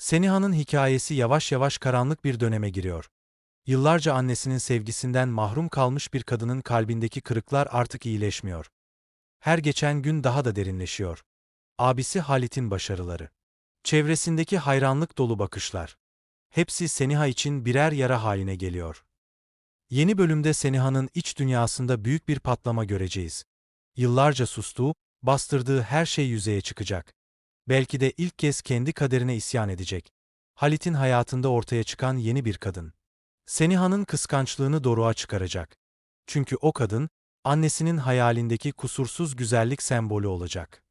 Seniha'nın hikayesi yavaş yavaş karanlık bir döneme giriyor. Yıllarca annesinin sevgisinden mahrum kalmış bir kadının kalbindeki kırıklar artık iyileşmiyor. Her geçen gün daha da derinleşiyor. Abisi Halit'in başarıları. Çevresindeki hayranlık dolu bakışlar. Hepsi Seniha için birer yara haline geliyor. Yeni bölümde Seniha'nın iç dünyasında büyük bir patlama göreceğiz. Yıllarca sustuğu, bastırdığı her şey yüzeye çıkacak. Belki de ilk kez kendi kaderine isyan edecek. Halit'in hayatında ortaya çıkan yeni bir kadın. Seniha'nın kıskançlığını doruğa çıkaracak. Çünkü o kadın, annesinin hayalindeki kusursuz güzellik sembolü olacak.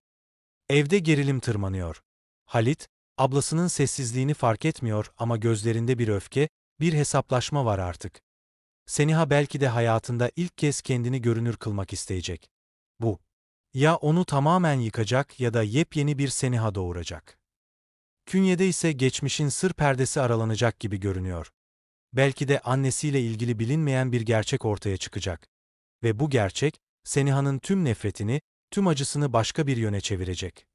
Evde gerilim tırmanıyor. Halit, ablasının sessizliğini fark etmiyor ama gözlerinde bir öfke, bir hesaplaşma var artık. Seniha belki de hayatında ilk kez kendini görünür kılmak isteyecek. Bu, ya onu tamamen yıkacak ya da yepyeni bir Seniha doğuracak. Künyede ise geçmişin sır perdesi aralanacak gibi görünüyor. Belki de annesiyle ilgili bilinmeyen bir gerçek ortaya çıkacak. Ve bu gerçek, Seniha'nın tüm nefretini, tüm acısını başka bir yöne çevirecek.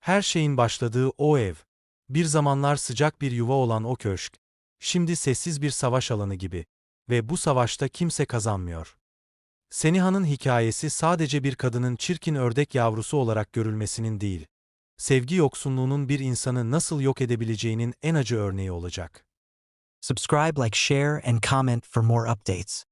Her şeyin başladığı o ev, bir zamanlar sıcak bir yuva olan o köşk, şimdi sessiz bir savaş alanı gibi ve bu savaşta kimse kazanmıyor. Seniha'nın hikayesi sadece bir kadının çirkin ördek yavrusu olarak görülmesinin değil, sevgi yoksunluğunun bir insanı nasıl yok edebileceğinin en acı örneği olacak. Subscribe, like, share, and comment for more updates.